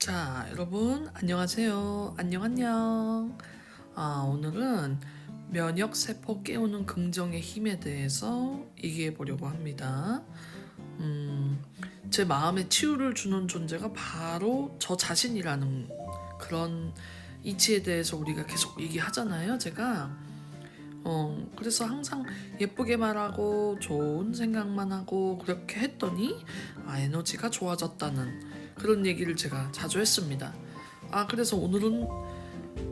자, 여러분 안녕하세요. 안녕 안녕. 아, 오늘은 면역 세포 깨우는 긍정의 힘에 대해서 얘기해 보려고 합니다. 음, 제 마음에 치유를 주는 존재가 바로 저 자신이라는 그런 이치에 대해서 우리가 계속 얘기하잖아요. 제가 어, 그래서 항상 예쁘게 말하고 좋은 생각만 하고 그렇게 했더니 아, 에너지가 좋아졌다는 그런 얘기를 제가 자주 했습니다. 아, 그래서 오늘은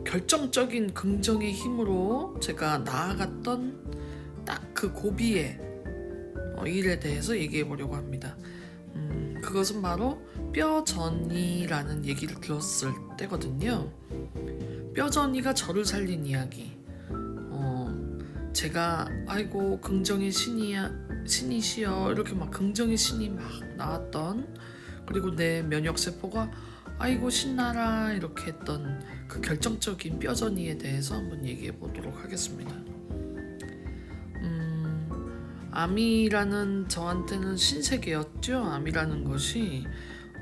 결정적인 긍정의 힘으로 제가 나아갔던 딱 그 고비의 어, 일에 대해서 얘기해 보려고 합니다. 음, 그것은 바로 뼈전이라는 얘기를 들었을 때거든요. 뼈전이가 저를 살린 이야기. 어, 제가 아이고 긍정의 신이야 신이시여 이렇게 막 긍정의 신이 막 나왔던 그리고 내 면역 세포가 아이고 신나라 이렇게 했던 그 결정적인 뼈전이에 대해서 한번 얘기해 보도록 하겠습니다. 음, 암이라는 저한테는 신세계였죠. 암이라는 것이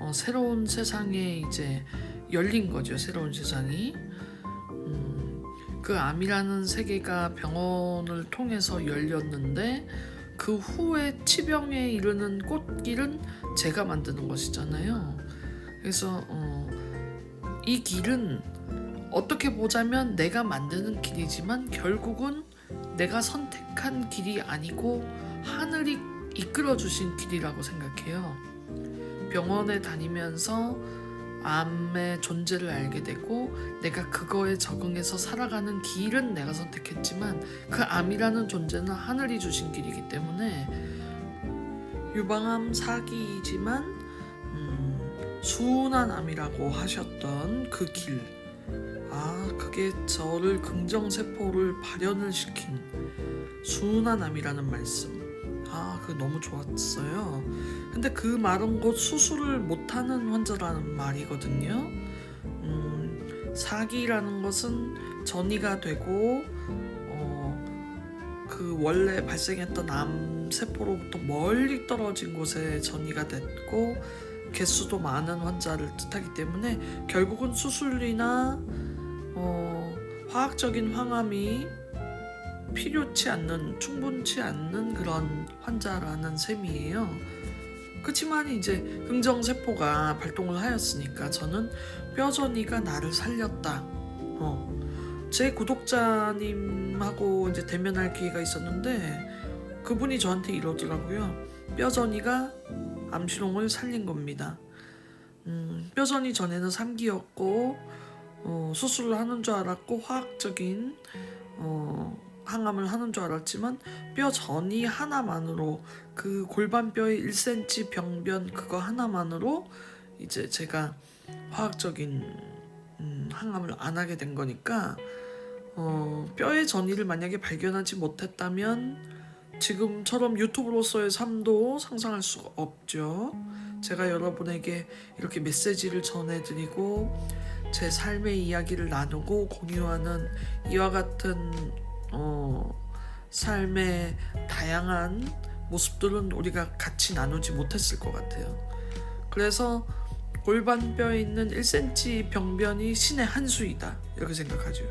어, 새로운 세상에 이제 열린 거죠. 새로운 세상이. 음, 그 암이라는 세계가 병원을 통해서 열렸는데 그 후에 치병에 이르는 꽃길은 제가 만드는 것이잖아요. 그래서 어, 이 길은 어떻게 보자면 내가 만드는 길이지만 결국은 내가 선택한 길이 아니고 하늘이 이끌어 주신 길이라고 생각해요. 병원에 다니면서 암의 존재를 알게 되고 내가 그거에 적응해서 살아가는 길은 내가 선택했지만 그 암이라는 존재는 하늘이 주신 길이기 때문에 유방암 사기이지만 음, 순한 암이라고 하셨던 그 길. 아, 그게 저를 긍정세포를 발현을 시킨 순한 암이라는 말씀. 아, 그게 너무 좋았어요. 근데 그 말은 곧 수술을 못하는 환자라는 말이거든요. 음, 사기라는 것은 전이가 되고, 어, 그 원래 발생했던 암 세포로부터 멀리 떨어진 곳에 전이가 됐고, 개수도 많은 환자를 뜻하기 때문에 결국은 수술이나 어, 화학적인 항암이 필요치 않는 충분치 않는 그런 환자라는 셈이에요. 그렇지만 이제 긍정 세포가 발동을 하였으니까 저는 뼈전이가 나를 살렸다. 어. 제 구독자님하고 이제 대면할 기회가 있었는데 그분이 저한테 이러더라고요. 뼈전이가 암시롱을 살린 겁니다. 음, 뼈전이 전에는 삼기였고 어, 수술을 하는 줄 알았고 화학적인 어, 항암을 하는 줄 알았지만 뼈 전이 하나만으로 그 골반뼈의 1cm 병변 그거 하나만으로 이제 제가 화학적인 음, 항암을 안 하게 된 거니까 어, 뼈의 전이를 만약에 발견하지 못했다면 지금처럼 유튜브로서의 삶도 상상할 수가 없죠. 제가 여러분에게 이렇게 메시지를 전해드리고 제 삶의 이야기를 나누고 공유하는 이와 같은 어, 삶의 다양한 모습들은 우리가 같이 나누지 못했을 것 같아요. 그래서 골반뼈에 있는 1cm 병변이 신의 한 수이다 이렇게 생각하죠.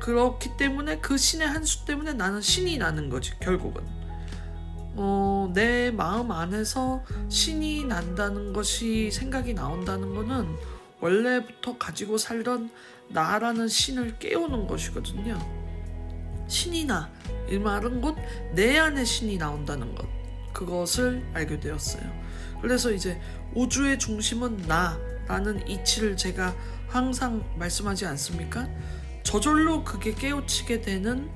그렇기 때문에 그 신의 한 수 때문에 나는 신이 나는 거지 결국은. 어, 내 마음 안에서 신이 난다는 것이 생각이 나온다는 거는 원래부터 가지고 살던 나라는 신을 깨우는 것이거든요. 신이 나. 이 말은 곧 내 안에 신이 나온다는 것. 그것을 알게 되었어요. 그래서 이제 우주의 중심은 나라는 이치를 제가 항상 말씀하지 않습니까? 저절로 그게 깨우치게 되는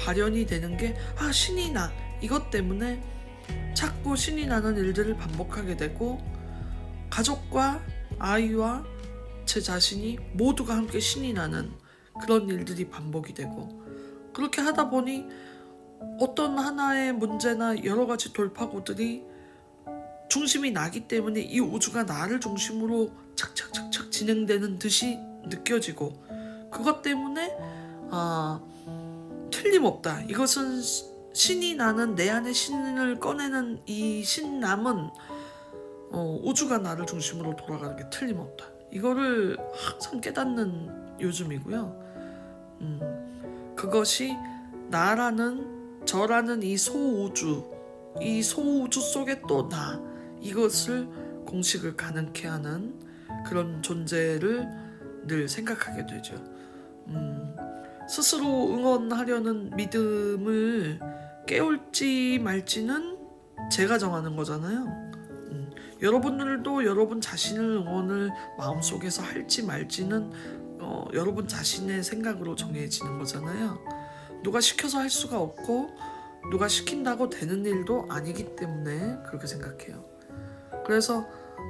발현이 되는 게 아 신이 나 이것 때문에 자꾸 신이 나는 일들을 반복하게 되고 가족과 아이와 제 자신이 모두가 함께 신이 나는 그런 일들이 반복이 되고 그렇게 하다 보니 어떤 하나의 문제나 여러 가지 돌파구들이 중심이 나기 때문에 이 우주가 나를 중심으로 착착착착 진행되는 듯이 느껴지고 그것 때문에 아 틀림없다. 이것은 시- 신이 나는 내 안에 신을 꺼내는 이 신남은 어, 우주가 나를 중심으로 돌아가는 게 틀림없다. 이거를 항상 깨닫는 요즘이고요. 음, 그것이 나라는 저라는 이 소우주, 이 소우주 속에 또 나, 이것을 공식을 가능케 하는 그런 존재를 늘 생각하게 되죠. 음, 스스로 응원하려는 믿음을 깨울지 말지는 제가 정하는 거잖아요. 음, 여러분들도 여러분 자신을 응원을 마음속에서 할지 말지는 어, 여러분 자신의 생각으로 정해지는 거잖아요. 누가 시켜서 할 수가 없고 누가 시킨다고 되는 일도 아니기 때문에 그렇게 생각해요. 그래서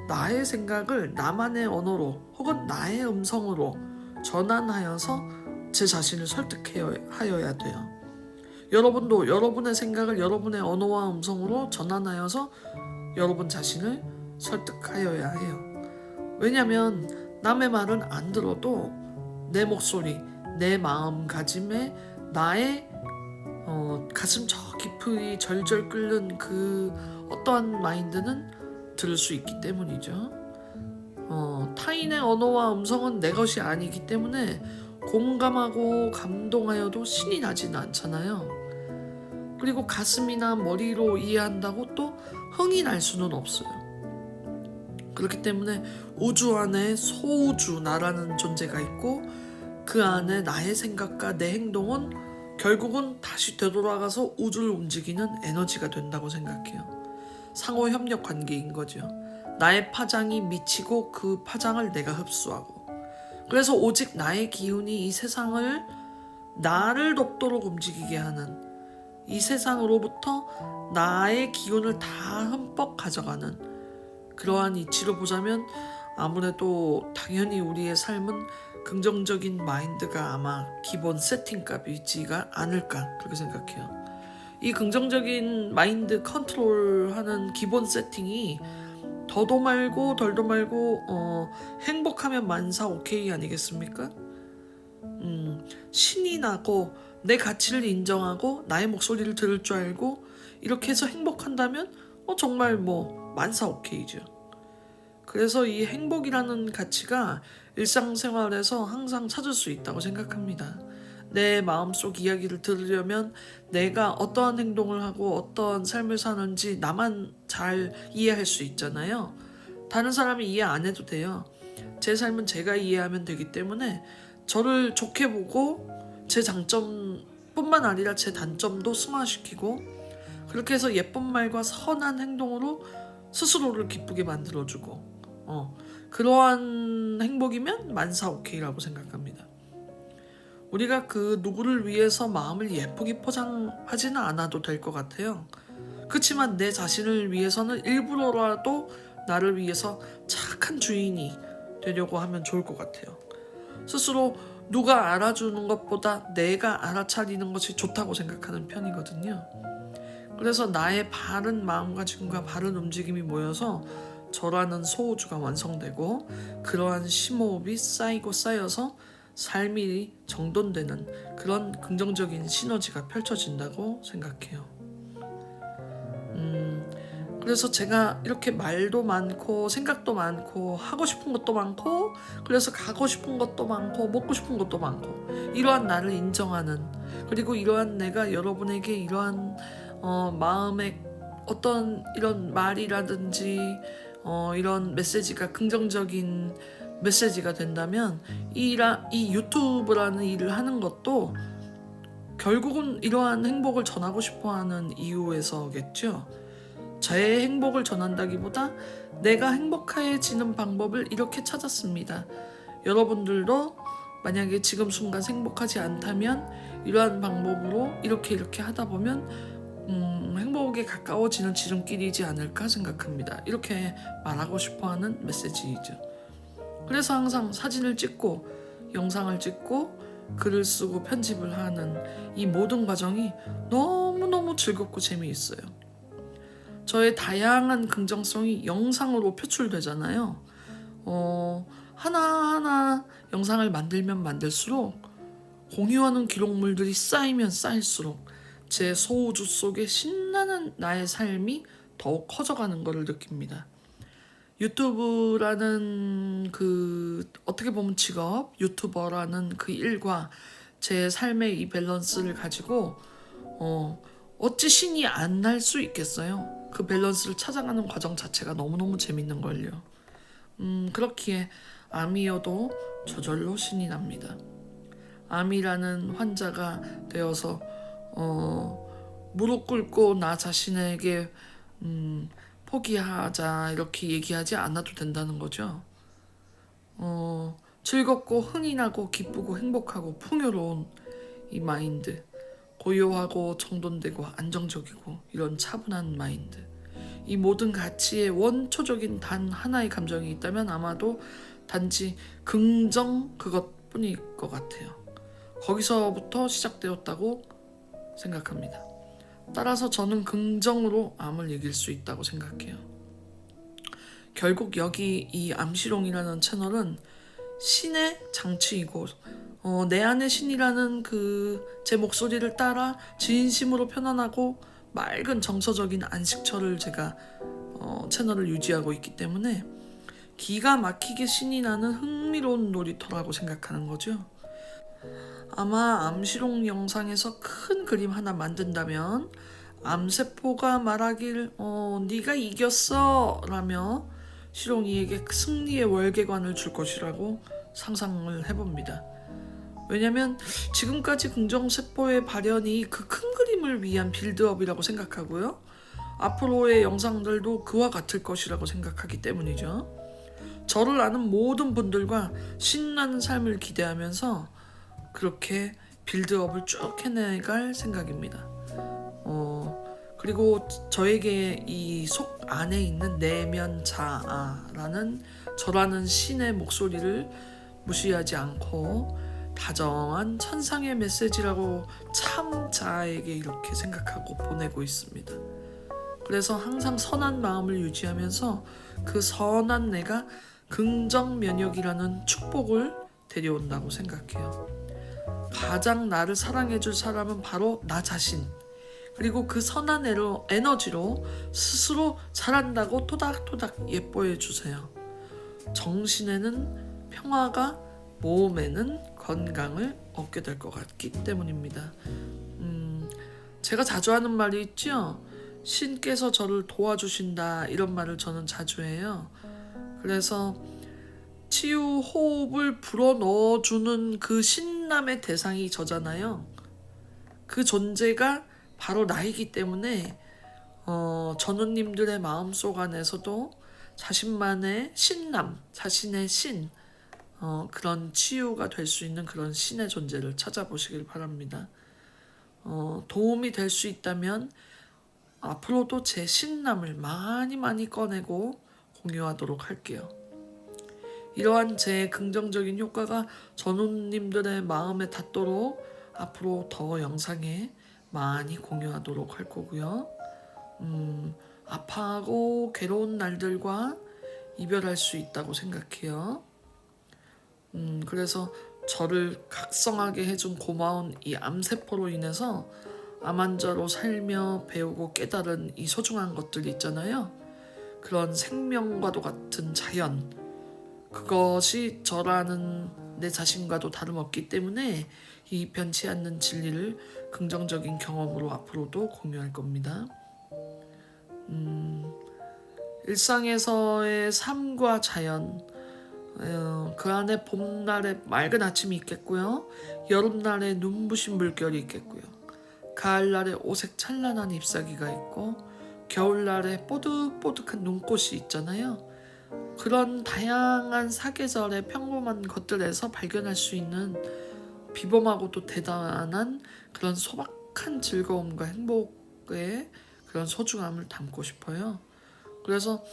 나의 생각을 나만의 언어로 혹은 나의 음성으로 전환하여서 제 자신을 설득하여야 돼요. 여러분도 여러분의 생각을 여러분의 언어와 음성으로 전환하여서 여러분 자신을 설득하여야 해요. 왜냐하면 남의 말은 안 들어도 내 목소리, 내 마음가짐에 나의 어, 가슴 저 깊이 절절 끓는 그 어떠한 마인드는 들을 수 있기 때문이죠. 어, 타인의 언어와 음성은 내 것이 아니기 때문에 공감하고 감동하여도 신이 나지는 않잖아요. 그리고 가슴이나 머리로 이해한다고 또 흥이 날 수는 없어요. 그렇기 때문에 우주 안에 소우주 나라는 존재가 있고 그 안에 나의 생각과 내 행동은 결국은 다시 되돌아가서 우주를 움직이는 에너지가 된다고 생각해요. 상호 협력 관계인 거죠. 나의 파장이 미치고 그 파장을 내가 흡수하고 그래서 오직 나의 기운이 이 세상을 나를 돕도록 움직이게 하는 이 세상으로부터 나의 기운을 다 흠뻑 가져가는 그러한 이치로 보자면 아무래도 당연히 우리의 삶은 긍정적인 마인드가 아마 기본 세팅값이지가 않을까 그렇게 생각해요. 이 긍정적인 마인드 컨트롤하는 기본 세팅이 더도 말고 덜도 말고 어, 행복하면 만사 오케이 아니겠습니까? 음, 신이 나고 내 가치를 인정하고 나의 목소리를 들을 줄 알고 이렇게 해서 행복한다면 어, 정말 뭐 만사 오케이죠. 그래서 이 행복이라는 가치가 일상생활에서 항상 찾을 수 있다고 생각합니다. 내 마음속 이야기를 들으려면 내가 어떠한 행동을 하고 어떠한 삶을 사는지 나만 잘 이해할 수 있잖아요. 다른 사람이 이해 안 해도 돼요. 제 삶은 제가 이해하면 되기 때문에 저를 좋게 보고 제 장점뿐만 아니라 제 단점도 승화시키고 그렇게 해서 예쁜 말과 선한 행동으로 스스로를 기쁘게 만들어주고 어, 그러한 행복이면 만사 오케이라고 생각합니다. 우리가 그 누구를 위해서 마음을 예쁘게 포장하지는 않아도 될 것 같아요. 그렇지만 내 자신을 위해서는 일부러라도 나를 위해서 착한 주인이 되려고 하면 좋을 것 같아요. 스스로 누가 알아주는 것보다 내가 알아차리는 것이 좋다고 생각하는 편이거든요. 그래서 나의 바른 마음가짐과 바른 움직임이 모여서 저라는 소우주가 완성되고 그러한 심호흡이 쌓이고 쌓여서 삶이 정돈되는 그런 긍정적인 시너지가 펼쳐진다고 생각해요. 음, 그래서 제가 이렇게 말도 많고 생각도 많고 하고 싶은 것도 많고 그래서 가고 싶은 것도 많고 먹고 싶은 것도 많고 이러한 나를 인정하는 그리고 이러한 내가 여러분에게 이러한 어, 마음의 어떤 이런 말이라든지 어, 이런 메시지가 긍정적인 메시지가 된다면 이, 라, 이 유튜브라는 일을 하는 것도 결국은 이러한 행복을 전하고 싶어 하는 이유에서겠죠. 저의 행복을 전한다기보다 내가 행복해지는 방법을 이렇게 찾았습니다. 여러분들도 만약에 지금 순간 행복하지 않다면 이러한 방법으로 이렇게 이렇게 하다 보면 음, 행복에 가까워지는 지름길이지 않을까 생각합니다. 이렇게 말하고 싶어 하는 메시지이죠. 그래서 항상 사진을 찍고 영상을 찍고 글을 쓰고 편집을 하는 이 모든 과정이 너무너무 즐겁고 재미있어요. 저의 다양한 긍정성이 영상으로 표출되잖아요. 어, 하나하나 영상을 만들면 만들수록 공유하는 기록물들이 쌓이면 쌓일수록 제 소우주 속에 신나는 나의 삶이 더욱 커져가는 것을 느낍니다. 유튜브라는 그 어떻게 보면 직업 유튜버라는 그 일과 제 삶의 이 밸런스를 가지고 어 어찌 신이 안 날 수 있겠어요? 그 밸런스를 찾아가는 과정 자체가 너무너무 재밌는 걸요. 음 그렇기에 암이어도 저절로 신이 납니다. 암이라는 환자가 되어서 어 무릎 꿇고 나 자신에게 음 포기하자 이렇게 얘기하지 않아도 된다는 거죠. 어, 즐겁고 흥이 나고 기쁘고 행복하고 풍요로운 이 마인드, 고요하고 정돈되고 안정적이고 이런 차분한 마인드. 이 모든 가치의 원초적인 단 하나의 감정이 있다면 아마도 단지 긍정 그것뿐일 것 같아요. 거기서부터 시작되었다고 생각합니다. 따라서 저는 긍정으로 암을 이길 수 있다고 생각해요. 결국 여기 이 암시롱이라는 채널은 신의 장치이고 어, 내 안의 신이라는 그 제 목소리를 따라 진심으로 편안하고 맑은 정서적인 안식처를 제가 어, 채널을 유지하고 있기 때문에 기가 막히게 신이 나는 흥미로운 놀이터라고 생각하는 거죠. 아마 암시롱 영상에서 큰 그림 하나 만든다면 암세포가 말하길 어 네가 이겼어 라며 시롱이에게 승리의 월계관을 줄 것이라고 상상을 해봅니다. 왜냐면 지금까지 긍정세포의 발현이 그 큰 그림을 위한 빌드업이라고 생각하고요. 앞으로의 영상들도 그와 같을 것이라고 생각하기 때문이죠. 저를 아는 모든 분들과 신나는 삶을 기대하면서 그렇게 빌드업을 쭉 해내갈 생각입니다. 어, 그리고 저에게 이 속 안에 있는 내면 자아라는 저라는 신의 목소리를 무시하지 않고 다정한 천상의 메시지라고 참 자아에게 이렇게 생각하고 보내고 있습니다. 그래서 항상 선한 마음을 유지하면서 그 선한 내가 긍정 면역이라는 축복을 데려온다고 생각해요. 가장 나를 사랑해줄 사람은 바로 나 자신. 그리고 그 선한 에로, 에너지로 스스로 잘한다고 토닥토닥 예뻐해 주세요. 정신에는 평화가, 몸에는 건강을 얻게 될 것 같기 때문입니다. 음, 제가 자주 하는 말이 있죠. 신께서 저를 도와주신다 이런 말을 저는 자주 해요. 그래서 치유 호흡을 불어 넣어주는 그 신 남의 대상이 저잖아요. 그 존재가 바로 나이기 때문에 어, 전우님들의 마음속 안에서도 자신만의 신남, 자신의 신, 어, 그런 치유가 될 수 있는 그런 신의 존재를 찾아보시길 바랍니다. 어, 도움이 될 수 있다면 앞으로도 제 신남을 많이 많이 꺼내고 공유하도록 할게요. 이러한 제 긍정적인 효과가 전우님들의 마음에 닿도록 앞으로 더 영상에 많이 공유하도록 할 거고요. 음, 아파하고 괴로운 날들과 이별할 수 있다고 생각해요. 음, 그래서 저를 각성하게 해준 고마운 이 암세포로 인해서 암환자로 살며 배우고 깨달은 이 소중한 것들 있잖아요. 그런 생명과도 같은 자연. 그것이 저라는 내 자신과도 다름없기 때문에 이 변치 않는 진리를 긍정적인 경험으로 앞으로도 공유할 겁니다. 음, 일상에서의 삶과 자연, 어, 그 안에 봄날에 맑은 아침이 있겠고요. 여름날에 눈부신 물결이 있겠고요. 가을날에 오색 찬란한 잎사귀가 있고 겨울날에 뽀득뽀득한 눈꽃이 있잖아요. 그런 다양한 사계절의 평범한 것들에서 발견할 수 있는 비범하고도 대단한 그런 소박한 즐거움과 행복의 그런 소중함을 담고 싶어요. 그래서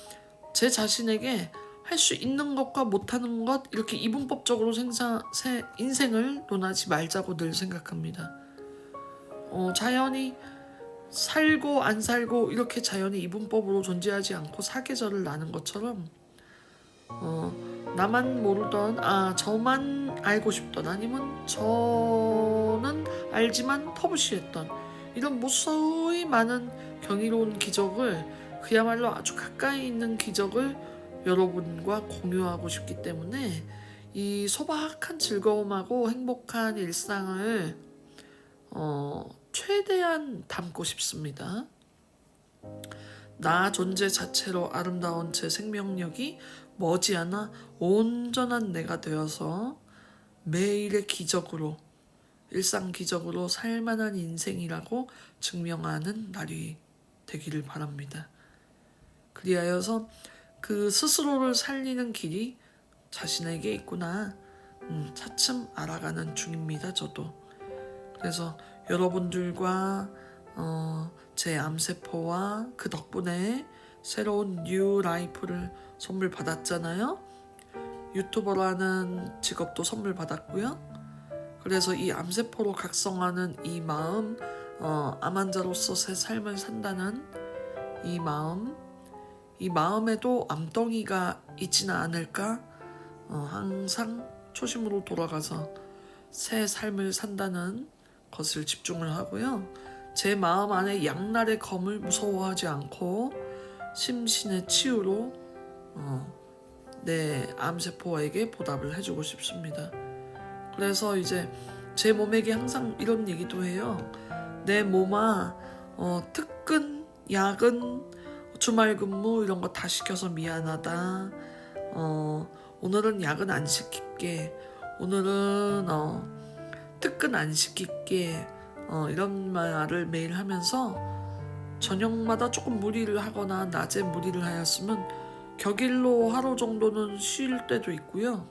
제 자신에게 할 수 있는 것과 못하는 것 이렇게 이분법적으로 생사, 세, 인생을 논하지 말자고 늘 생각합니다. 어, 자연이 살고 안 살고 이렇게 자연이 이분법으로 존재하지 않고 사계절을 나는 것처럼 어, 나만 모르던 아 저만 알고 싶던 아니면 저는 알지만 터부시했던 이런 무수히 많은 경이로운 기적을 그야말로 아주 가까이 있는 기적을 여러분과 공유하고 싶기 때문에 이 소박한 즐거움하고 행복한 일상을 어, 최대한 담고 싶습니다. 나 존재 자체로 아름다운 제 생명력이 머지않아 온전한 내가 되어서 매일의 기적으로 일상 기적으로 살만한 인생이라고 증명하는 날이 되기를 바랍니다. 그리하여서 그 스스로를 살리는 길이 자신에게 있구나. 음, 차츰 알아가는 중입니다. 저도. 그래서 여러분들과 어, 제 암세포와 그 덕분에 새로운 뉴 라이프를 선물 받았잖아요. 유튜버라는 직업도 선물 받았고요. 그래서 이 암세포로 각성하는 이 마음, 어, 암환자로서 새 삶을 산다는 이 마음, 이 마음에도 암덩이가 있지는 않을까? 어, 항상 초심으로 돌아가서 새 삶을 산다는 것을 집중을 하고요. 제 마음 안에 양날의 검을 무서워하지 않고 심신의 치유로 어, 내 암세포에게 보답을 해주고 싶습니다. 그래서 이제 제 몸에게 항상 이런 얘기도 해요. 내 몸아 어, 특근, 야근, 주말 근무 이런 거 다 시켜서 미안하다. 어, 오늘은 야근 안 시킬게. 오늘은 어, 특근 안 시킬게. 어, 이런 말을 매일 하면서 저녁마다 조금 무리를 하거나 낮에 무리를 하였으면 격일로 하루 정도는 쉴 때도 있고요.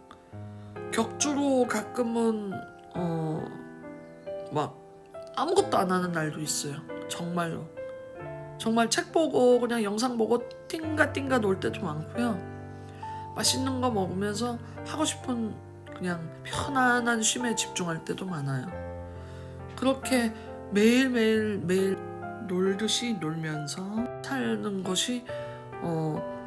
격주로 가끔은 어, 막 아무것도 안 하는 날도 있어요. 정말로. 정말 책 보고 그냥 영상 보고 띵가 띵가 놀 때도 많고요. 맛있는 거 먹으면서 하고 싶은 그냥 편안한 쉼에 집중할 때도 많아요. 그렇게 매일매일 매일 놀듯이 놀면서 사는 것이 어,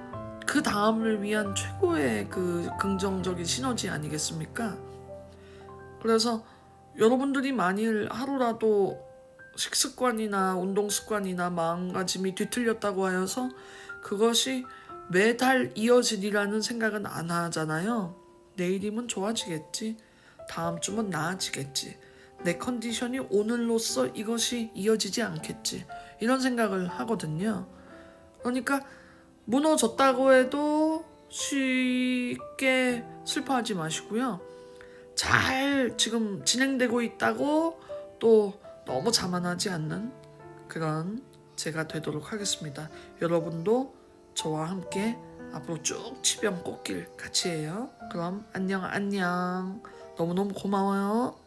그 다음을 위한 최고의 그 긍정적인 시너지 아니겠습니까? 그래서 여러분들이 만일 하루라도 식습관이나 운동 습관이나 마음가짐이 뒤틀렸다고 하여서 그것이 매달 이어지리라는 생각은 안 하잖아요. 내일이면 좋아지겠지. 다음 주면 나아지겠지. 내 컨디션이 오늘로써 이것이 이어지지 않겠지. 이런 생각을 하거든요. 그러니까 무너졌다고 해도 쉽게 슬퍼하지 마시고요. 잘 지금 진행되고 있다고 또 너무 자만하지 않는 그런 제가 되도록 하겠습니다. 여러분도 저와 함께 앞으로 쭉 치병 꽃길 같이 해요. 그럼 안녕 안녕. 너무너무 고마워요.